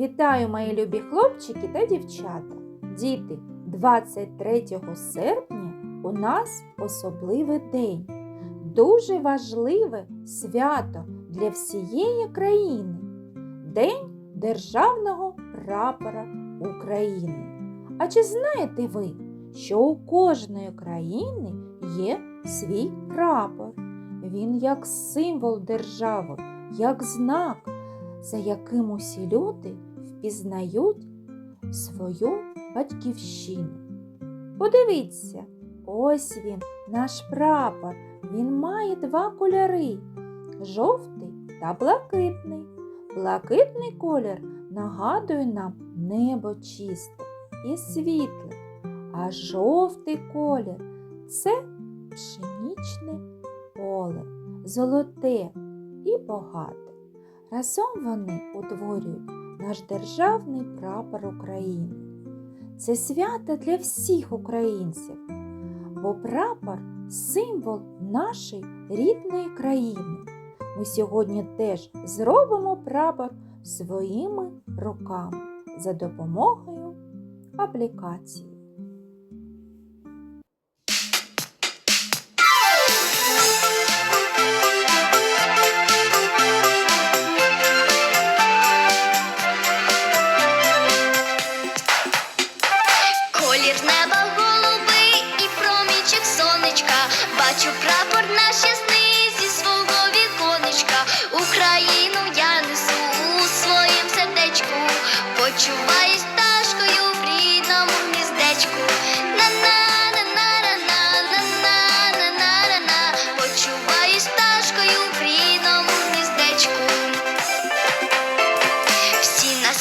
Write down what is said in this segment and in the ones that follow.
Вітаю, мої любі хлопчики та дівчата. Діти, 23 серпня у нас особливий день. Дуже важливе свято для всієї країни. День Державного прапора України. А чи знаєте ви, що у кожної країни є свій прапор? Він як символ держави, як знак, за яким усі люди впізнають свою батьківщину. Подивіться, ось він, наш прапор. Він має два кольори жовтий та блакитний. Блакитний колір нагадує нам небо чисте і світле, а жовтий колір це пшенічне поле, золоте і багате. Разом вони утворюють наш державний прапор України. Це свято для всіх українців, бо прапор символ нашої рідної країни. Ми сьогодні теж зробимо прапор своїми руками за допомогою аплікації. Колір неба голубий і промінчик сонечка. Бачу прапор наш ясний зі свого віконечка. Україну я несу у своїм сердечку. Почуваюсь пташкою в рідному гніздечку. На-на-на-на-на-на-на-на-на-на. Почуваюсь пташкою в рідному гніздечку. На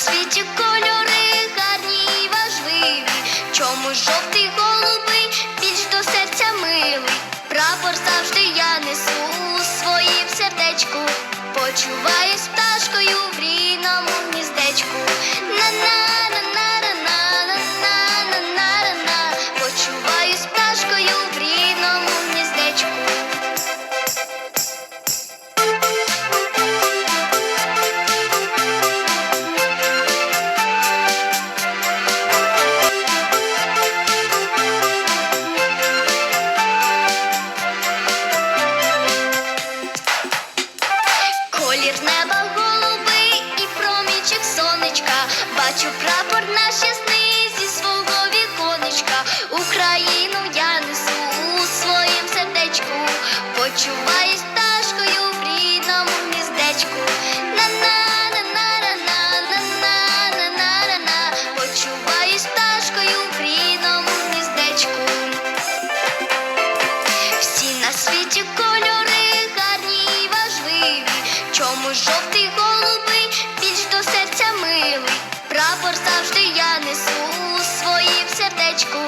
Чому жовтий голубий більш до серця милий? Прапор завжди я несу у своїм сердечку. Почуваюсь пташкою Бачу прапор наш ясний зі свого віконечка. Україну я несу у своїм сердечку. Почуваюсь пташкою в рідному гніздечку. На-на-на-на-на-на-на-на-на. Почуваюсь пташкою в рідному. Всі на світі кольори гарні важливі. Чому жовтий голубий більш до серця милий? Прапор завжди я несу у своїм сердечку.